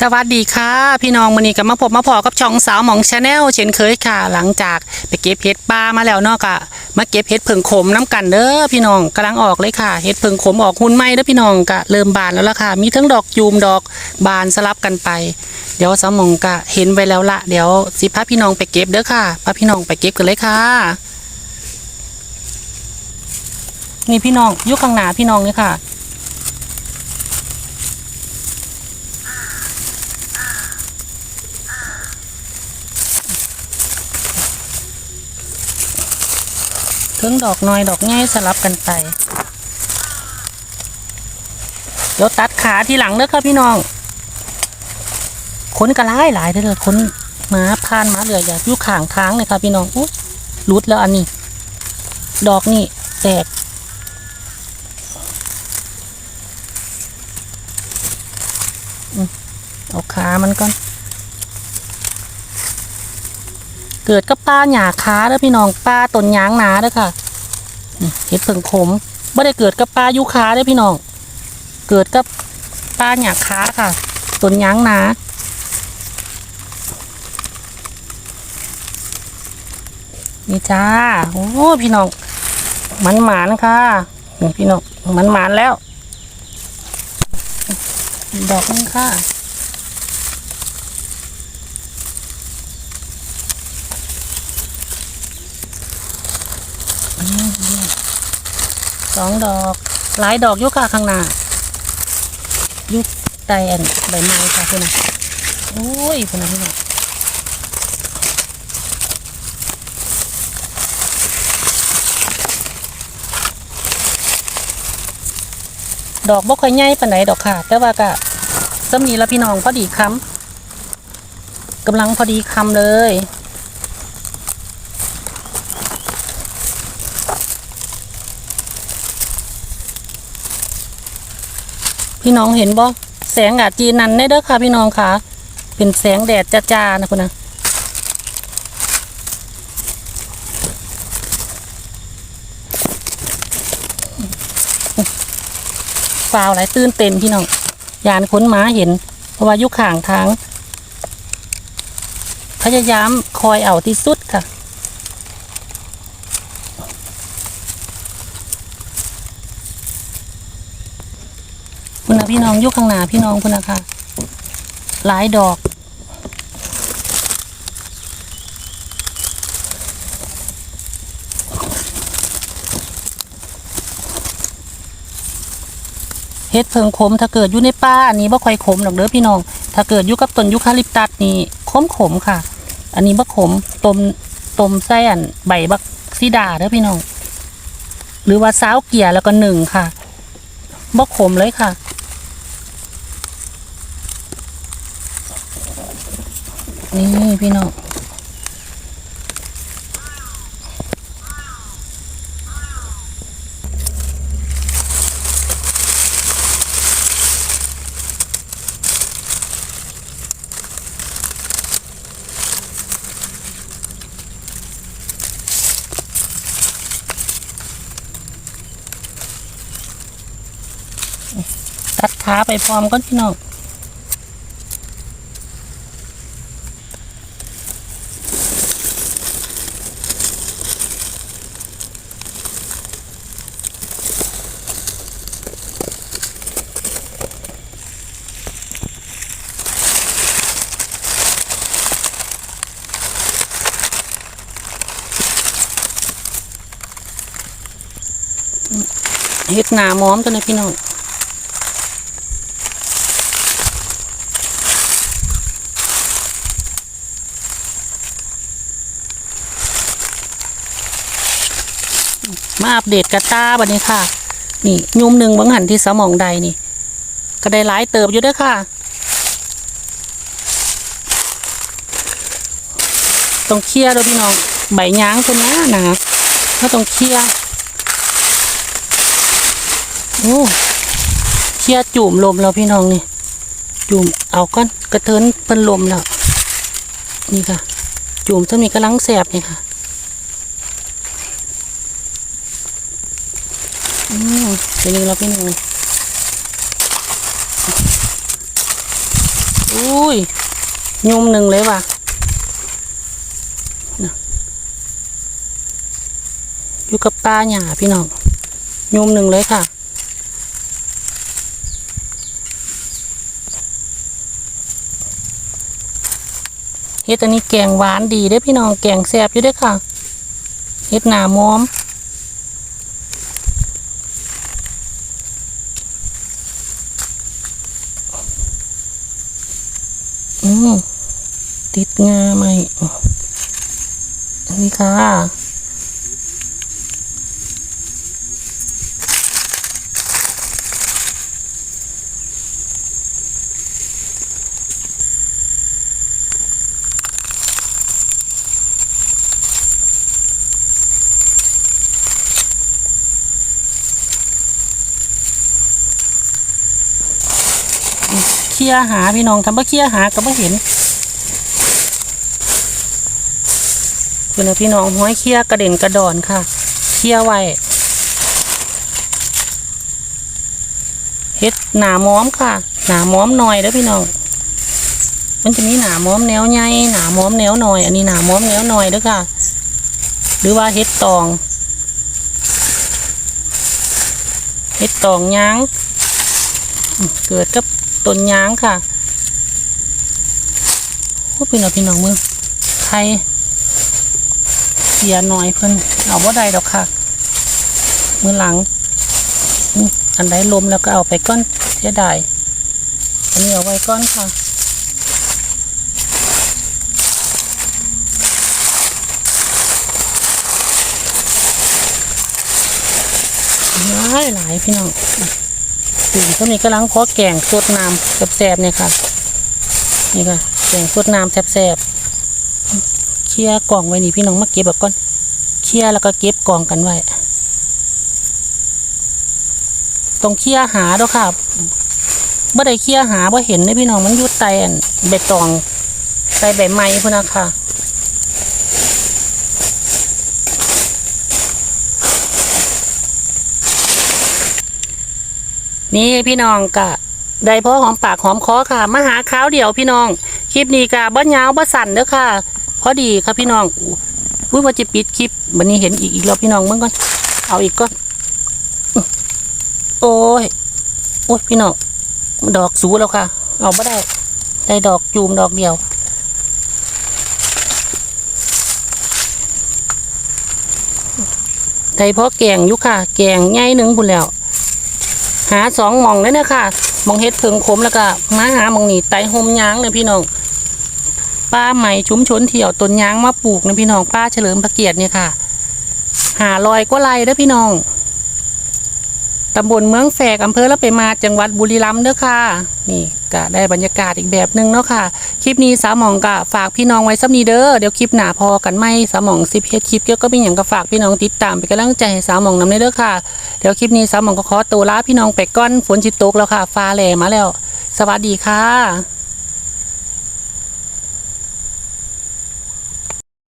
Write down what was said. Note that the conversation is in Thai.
สวัสดีค่ะ พี่น้องมือนี้ก็มาพบมาพอกับช่องสาวหมองชาแนลเช่นเคยค่ะ หลังจากไปเก็บเห็ดป่ามาแล้วเนาะก็มาเก็บเห็ดเผิงขมน้ำกันเด้อพี่น้องกำลังออกเลยค่ะเห็ดเผิงขมออกหุ่นไหมเด้อพี่น้องก็เริ่มบานแล้วล่ะค่ะ มีทั้งดอกยูมดอกบานสลับกันไป เดี๋ยวสาวหมองก็เห็นไว้แล้วละเดี๋ยวสิพาพี่น้องไปเก็บเด้อค่ะพาพี่น้องไปเก็บกันเลยค่ะ นี่พี่น้องยุคข้างหน้าพี่น้องเลยค่ะ เทิงดอกน้อยดอกง่ายสลับกันไป เดี๋ยวตัดขาทีหลังเด้อค่ะพี่น้องขนกระไล่หลายเด้อเลยขนหมาพานหมาเหลืออย่าอยู่ข้างทางเลยค่ะพี่น้องอุ๊ยหลุดแล้วอันนี้ ดอกนี่แตกเอาขามันก่อน เกิดกับป้าหยาค้าเด้อพี่น้องป้าต้นยางหนาเด้อค่ะเห็ดเผิงขมไม่ได้เกิดกับป้ายุค้าเด้อพี่น้อง เกิดกับป้าหยาค้าค่ะต้นยางหนานี่จ้าโอ้พี่น้องมันหมานค่ะพี่น้องมันหมานแล้ว ดอกนึงค่ะ สองดอก หลายดอกยุค่ะข้างหน้า ยุกไตอันใบไม้ค่ะพี่นะโอ้ยพี่นะพี่นะดอกบ่ค่อยใหญ่ปานไหนดอกค่ะ แต่ว่าก็สำนีแล้วพี่น้องพอดีคำกำลังพอดีคำเลย พี่น้องเห็นบ่แสงอาจีนันได้เด้อค่ะ พี่น้องค่ะ เป็นแสงแดดจ้าๆนะคุณนะฟาวหลายตื่นเต้นพี่น้องยานค้นหมาเห็น เพราะว่ายุคข่างทางพยายามคอยเอาที่สุดค่ะ คุณนะพี่น้องยุคข้างหน้าพี่น้องคุณนะคะ หลายดอก เฮ็ดเพิงขมถ้าเกิดอยู่ในป่าอันนี้บ่ค่อยขมหรอกเด้อพี่น้อง ถ้าเกิดอยู่กับต้นยูคาลิปตัสนี่ขมขมค่ะ อันนี้บ่ขมต้มต้มไส้อันใบบักซีดาเด้อพี่น้อง หรือว่าซาวเกียร์แล้วก็หนึ่งค่ะบ่ขมเลยค่ะ นี่พี่น้องตัดขาไปพร้อมกันพี่น้อง เฮ็ดหนาม้อมตัวนี้พี่น้องมาอัปเดตกระตาบัดนี้ค่ะ นี่ยุมหนึ่งบางหันที่สมองใดนี่ ก็ได้หลายเติบอยู่ด้วยค่ะ ต้องเคลียร์ด้วยพี่น้อง ใบยางคนนะนะถ้าต้องเคลียร์ โอ้เคลียจุ่มลมแล้วพี่น้องนี่ จุ่มเอาก้อนกระเทินเป็นลมแล้ว นี่ค่ะ จุ่มจะมีกระลังแสบนี่ค่ะอืมเป็นยังไงเราพี่นึ่งอุ้ยยุมหนึ่งเลยว่ะอยู่กับป้าหยาพี่น้องยุมหนึ่งเลยค่ะ เฮ็ดอันนี้แกงหวานดีเด้พี่น้องแกงแซ่บอยู่เด้ค่ะเฮ็ดหนามอมอืมติดงาไหมอันนี้ค่ะ ลียหาพี่น้องทำบ่เคลียหาก็บ่เห็นเพื่อนะพี่น้องห้อยเคลียกระเด็นกระดอนค่ะ เคลียไว้เฮ็ดหนาม้อมค่ะ หนาม้อมหน่อยเด้อพี่น้อง มันจะมีหนาม้อมแนวใหญ่หนาม้อมแนวหน่อย อันนี้หนาม้อมแนวหน่อยเด้อค่ะ หรือว่าเฮ็ดตองเฮ็ดตองยางเกิดกับ ต้นยางค่ะโอ้พี่น้องพี่น้องมึงใครเสียหน่อยเพิ่นเอาว่าใดดอกค่ะ มือหลัง อันใดลมแล้วก็เอาไปก้อนเสียดายอันนี้เอาไว้ก้อนค่ะหลายหลายพี่น้อง ถึงก็มีกำลังขอแกงสดน้ำแซ่บๆเนี่ยค่ะ นี่ค่ะแกงสดน้ำแซ่บๆเคลียกล่องไว้นี่พี่น้องมาเก็บแบบก่อนเคลียร์แล้วก็เก็บกล่องกันไว้ต้องเคลียร์หาด้วยค่ะบ่ได้เคลียร์หาบ่อเห็นเลยพี่น้องมันยุดไตอันใบตองใส่ใบไม้พุ่นนะค่ะ นี่พี่น้องกะได้พอหอมปากหอมคอค่ะมาหาข้าวเดียวพี่น้องคลิปนี้กะบ่ยาวบ่สั่นเด้อค่ะ พอดีค่ะพี่น้องอุ้ยว่าจะปิดคลิปวันนี้เห็นอีกอีกแล้วพี่น้องเมื่อก่อนเอาอีกก่อนอื้อโอ้ยโอ้ยพี่น้องดอกสูแล้วค่ะ เอาไม่ได้ ได้ดอกจูมดอกเดียวได้พราะแกงยู่ค่ะ แกงใหญ่หนึ่งพุ่นแล้ว หาสองมองเลยนะค่ะมองเฮ็ดเพิงขมแล้วก็มาหามองนี่ไตหมยางเลยพี่น้องป้าใหม่ชุมชนเที่ยวต้นยางมาปลูกนะพี่น้องป้าเฉลิมพระเกียรติเนี่ยค่ะหาลอยก็ไรเด้อพี่น้องตำบลเมืองแฝกอำเภอละไปมาจังหวัดบุรีรัมย์เด้อค่ะ นี่ก็ได้บรรยากาศอีกแบบหนึงเนาะค่ะ คลิปนี้สาวหมองก็ฝากพี่น้องไว้สักนีเด้อเดี๋ยวคลิปหนาพอกันไหมสาวหมองสิบเฮ็ดคลิปเกี่ยวก็มีอย่างก็ฝากพี่น้องติดตามเป็นกำลังใจสาวหมองนำเด้อค่ะ เดี๋ยวคลิปนี้สาวหมองก็ขอตัวลาพี่น้องไปก้อนฝนจิตตกแล้วค่ะ ฟ้าแลมาแล้ว สวัสดีค่ะ